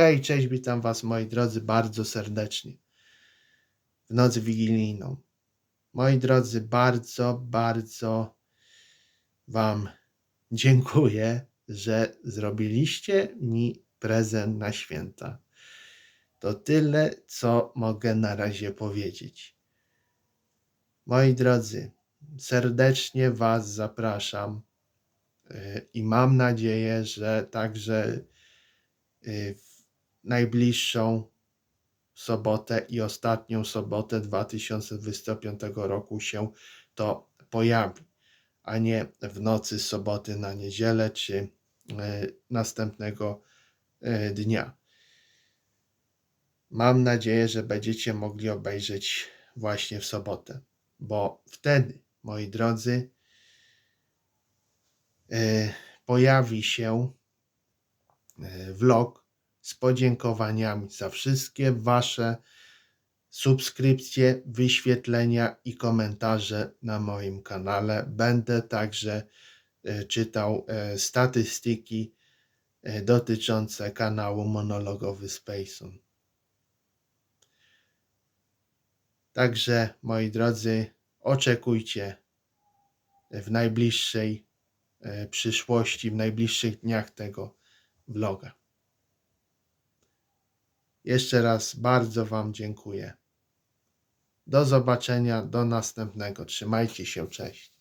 Hej, cześć, witam Was moi drodzy bardzo serdecznie w noc wigilijną. Moi drodzy, bardzo, bardzo Wam dziękuję, że zrobiliście mi prezent na święta. To tyle, co mogę na razie powiedzieć. Moi drodzy, serdecznie Was zapraszam y, i mam nadzieję, że także y, w najbliższą sobotę i ostatnią sobotę 2025 roku się to pojawi, a nie w nocy soboty na niedzielę czy y, następnego y, dnia. Mam nadzieję, że będziecie mogli obejrzeć właśnie w sobotę, bo wtedy, moi drodzy, y, pojawi się vlog z podziękowaniami za wszystkie Wasze subskrypcje, wyświetlenia i komentarze na moim kanale. Będę także y, czytał y, statystyki y, dotyczące kanału Monologowy Spaceon. Także, moi drodzy, oczekujcie w najbliższej e, przyszłości, w najbliższych dniach tego vloga. Jeszcze raz bardzo Wam dziękuję. Do zobaczenia, do następnego. Trzymajcie się, cześć.